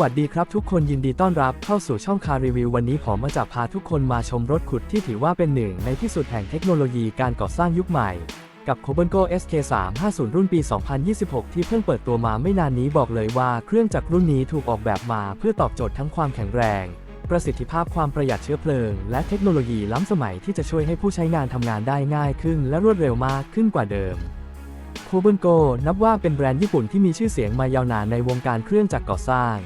วัสดีครับทุกคนยินดีต้อนรับเข้าสู่ช่องคารีวิววันนี้ผมมาจะพาทุกคนมาชมรถขุดที่ถือว่าเป็นหนึ่งในที่สุดแห่งเทคโนโลยีการก่อสร้างยุคใหม่ กับ c o b a n g o SK350 รุ่นปี 2026 ที่เพิ่งเปิดตัวมาไม่นานนี้บอกเลยว่าเครื่องจักรรุ่นนี้ถูกออกแบบมาเพื่อตอบโจทย์ทั้งความแข็งแรง ประสิทธิภาพความประหยัดเชื้อเพลิง และเทคโนโลยีล้ำสมัยที่จะช่วยให้ผู้ใช้งานทำงานได้ง่ายขึ้น และรวดเร็วมากขึ้นกว่าเดิมโคเบนโกนับว่าเป็นแบรนด์ญี่ปุ่นที่มีชื่อเสียงมายาวนานในวงการเครื่องจักรก่อสร้าง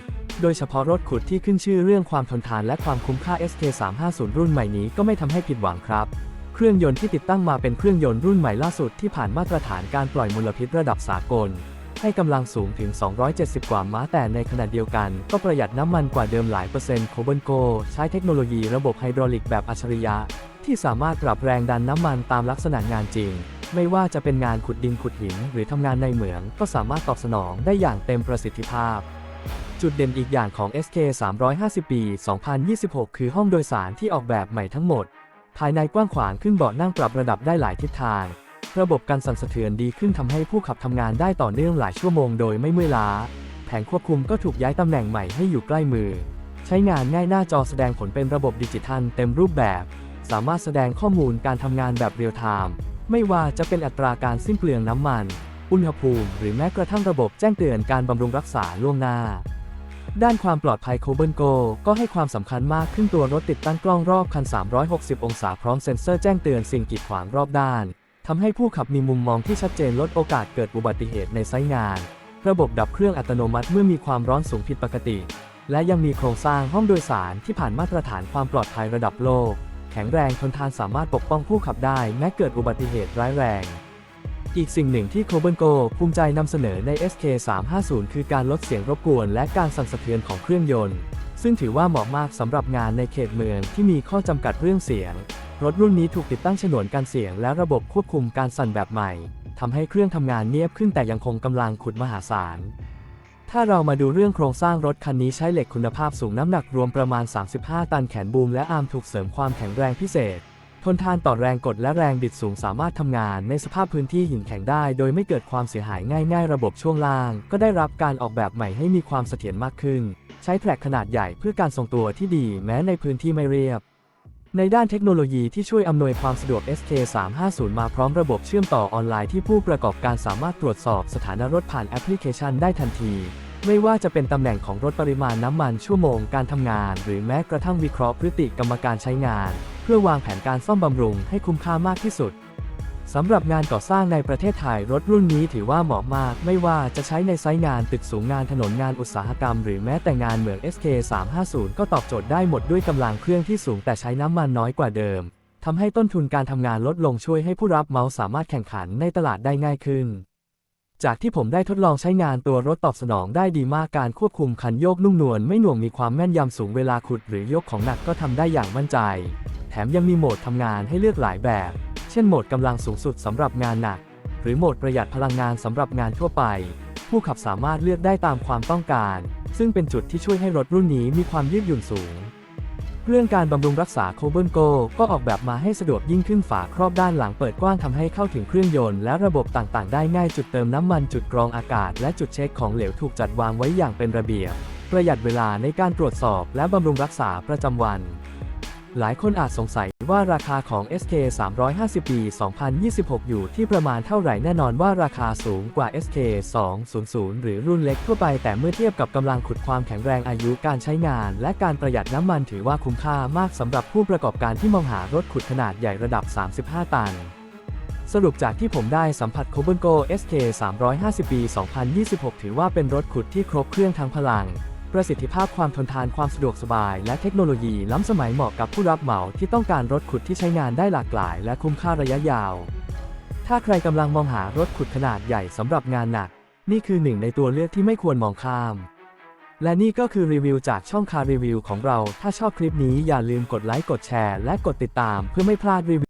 โดยเฉพาะรถขุดที่ขึ้นชื่อเรื่องความทนทานและความคุ้มค่า SK350 รุ่นใหม่นี้ก็ไม่ทำให้ผิดหวังครับ เครื่องยนต์ที่ติดตั้งมาเป็นเครื่องยนต์รุ่นใหม่ล่าสุดที่ผ่านมาตรฐานการปล่อยมลพิษระดับสากล ให้กำลังสูงถึง 270 กว่าม้าแต่ในขณะเดียวกัน ก็ประหยัดน้ำมันกว่าเดิมหลายเปอร์เซ็นต์โคเบนโก ใช้เทคโนโลยีระบบไฮดรอลิกแบบอัจฉริยะ ที่สามารถปรับแรงดันน้ำมันตามลักษณะงานจริงไม่ว่าจะเป็นงานขุดดินขุดหิน หรือทำงานในเหมือง ก็สามารถตอบสนองได้อย่างเต็มประสิทธิภาพ จุดเด่นอีกอย่างของ SK 350 ปี 2026 คือห้องโดยสารที่ออกแบบใหม่ทั้งหมด ภายในกว้างขวางขึ้นเบาะนั่งปรับระดับได้หลายทิศทาง ระบบการสั่นสะเทือนดีขึ้นทำให้ผู้ขับทำงานได้ต่อเนื่องหลายชั่วโมงโดยไม่เมื่อยล้า แผงควบคุมก็ถูกย้ายตำแหน่งใหม่ให้อยู่ใกล้มือ ใช้งานง่ายหน้าจอแสดงผลเป็นระบบดิจิทัลเต็มรูปแบบ สามารถแสดงข้อมูลการทำงานแบบเรียลไทม์ ไม่ว่าจะเป็นอัตราการสิ้นเปลืองน้ำมัน อุณหภูมิ หรือแม้กระทั่งระบบแจ้งเตือนการบำรุงรักษาล่วงหน้า ด้านความปลอดภัยโคเบนโกก็ให้ความสำคัญมากขึ้นตัวรถติดตั้งกล้องรอบคัน 360 องศาพร้อมเซ็นเซอร์แจ้งเตือนสิ่งกีดขวางรอบด้านทำให้ผู้ขับมีมุมมองที่ชัดเจนลดโอกาสเกิดอุบัติเหตุในไซต์งาน ระบบดับเครื่องอัตโนมัติเมื่อมีความร้อนสูงผิดปกติ และยังมีโครงสร้างห้องโดยสารที่ผ่านมาตรฐานความปลอดภัยระดับโลก แข็งแรงทนทานสามารถปกป้องผู้ขับได้แม้เกิดอุบัติเหตุร้ายแรง อีกสิ่งหนึ่งที่โคเบนโกภูมิใจนำเสนอใน SK350 คือการลดเสียงรบกวนและการสั่นสะเทือนของเครื่องยนต์ ซึ่งถือว่าเหมาะมากสำหรับงานในเขตเมืองที่มีข้อจำกัดเรื่องเสียง รถรุ่นนี้ถูกติดตั้งฉนวนกันเสียงและระบบควบคุมการสั่นแบบใหม่ทำให้เครื่องทำงานเงียบขึ้นแต่ยังคงกำลังขุดมหาศาลถ้าเรามาดูเรื่องโครงสร้างรถคันนี้ใช้เหล็กคุณภาพสูงน้ำหนักรวมประมาณ 35 ตันแขนบูมและอาร์มถูกเสริมความแข็งแรงพิเศษ นทานต่อแรงกดและแรงบิดสูงสามารถทำงานในสภาพพื้นที่หินแข็งได้ โดยไม่เกิดความเสียหายง่ายๆ ระบบช่วงล่าง ก็ได้รับการออกแบบใหม่ให้มีความเสถียรมากขึ้น ใช้แทร็กขนาดใหญ่เพื่อการทรงตัวที่ดีแม้ในพื้นที่ไม่เรียบ ในด้านเทคโนโลยีที่ช่วยอำนวยความสะดวก SK350 มาพร้อมระบบเชื่อมต่อออนไลน์ที่ผู้ประกอบการสามารถตรวจสอบสถานะรถผ่านแอปพลิเคชันได้ทันทีไม่ว่าจะเป็นตำแหน่งของรถปริมาณน้ำมันชั่วโมงการทำงาน หรือแม้กระทั่งวิเคราะห์พฤติกรรมการใช้งาน พื่อวางแผนการซ่อมบำรุงให้คุ้มค่ามากที่สุดสำหรับงานก่อสร้างในประเทศไทยรถรุ่นนี้ถือว่าเหมาะมาก ไม่ว่าจะใช้ในไซต์งานตึกสูงงานถนนงานอุตสาหกรรม หรือแม้แต่งานเหมือง SK350 ก็ตอบโจทย์ได้หมดด้วยกำลังเครื่องที่สูงแต่ใช้น้ำมันน้อยกว่าเดิมทำให้ต้นทุนการทำงานลดลงช่วยให้ผู้รับเหมาสามารถแข่งขันในตลาดได้ง่ายขึ้น จากที่ผมได้ทดลองใช้งานตัวรถตอบสนองได้ดีมากการควบคุมคันโยกนุ่มนวลไม่หน่วงมีความแม่นยำสูงเวลาขุดหรือยกของหนักก็ทำได้อย่างมั่นใจ แถมยังมีโหมดทำงานให้เลือกหลายแบบ เช่นโหมดกำลังสูงสุดสำหรับงานหนัก หรือโหมดประหยัดพลังงานสำหรับงานทั่วไป ผู้ขับสามารถเลือกได้ตามความต้องการ ซึ่งเป็นจุดที่ช่วยให้รถรุ่นนี้มีความยืดหยุ่นสูง เรื่องการบำรุงรักษาโคเบิลโกก็ออกแบบมาให้สะดวกยิ่งขึ้นฝาครอบด้านหลังเปิดกว้างทำให้เข้าถึงเครื่องยนต์และระบบต่างๆ ได้ง่ายจุดเติมน้ำมันจุดกรองอากาศ และจุดเช็คของเหลวถูกจัดวางไว้อย่างเป็นระเบียบประหยัดเวลาในการตรวจสอบและบำรุงรักษาประจำวัน หลายคนอาจสงสัยว่าราคาของ SK 350 ปี 2026 อยู่ที่ประมาณเท่าไหร่แน่นอนว่าราคาสูงกว่า SK 200 หรือรุ่นเล็กทั่วไป แต่เมื่อเทียบกับกำลังขุดความแข็งแรงอายุการใช้งาน และการประหยัดน้ำมันถือว่าคุ้มค่ามากสำหรับผู้ประกอบการที่มองหารถขุดขนาดใหญ่ระดับ 35 ตันสรุปจากที่ผมได้สัมผัส c o b a n g o SK 350 ปี 2026 ถือว่าเป็นรถขุดที่ครบเครื่องทั้งพลัง ประสิทธิภาพความทนทานความสะดวกสบาย และเทคโนโลยีล้ำสมัยเหมาะกับผู้รับเหมาที่ต้องการรถขุดที่ใช้งานได้หลากหลาย และคุ้มค่าระยะยาว ถ้าใครกำลังมองหารถขุดขนาดใหญ่สำหรับงานหนัก นี่คือหนึ่งในตัวเลือกที่ไม่ควรมองข้าม และนี่ก็คือรีวิวจากช่องคารีวิวของเรา ถ้าชอบคลิปนี้อย่าลืมกดไลค์กดแชร์ และกดติดตามเพื่อไม่พลาดรีวิว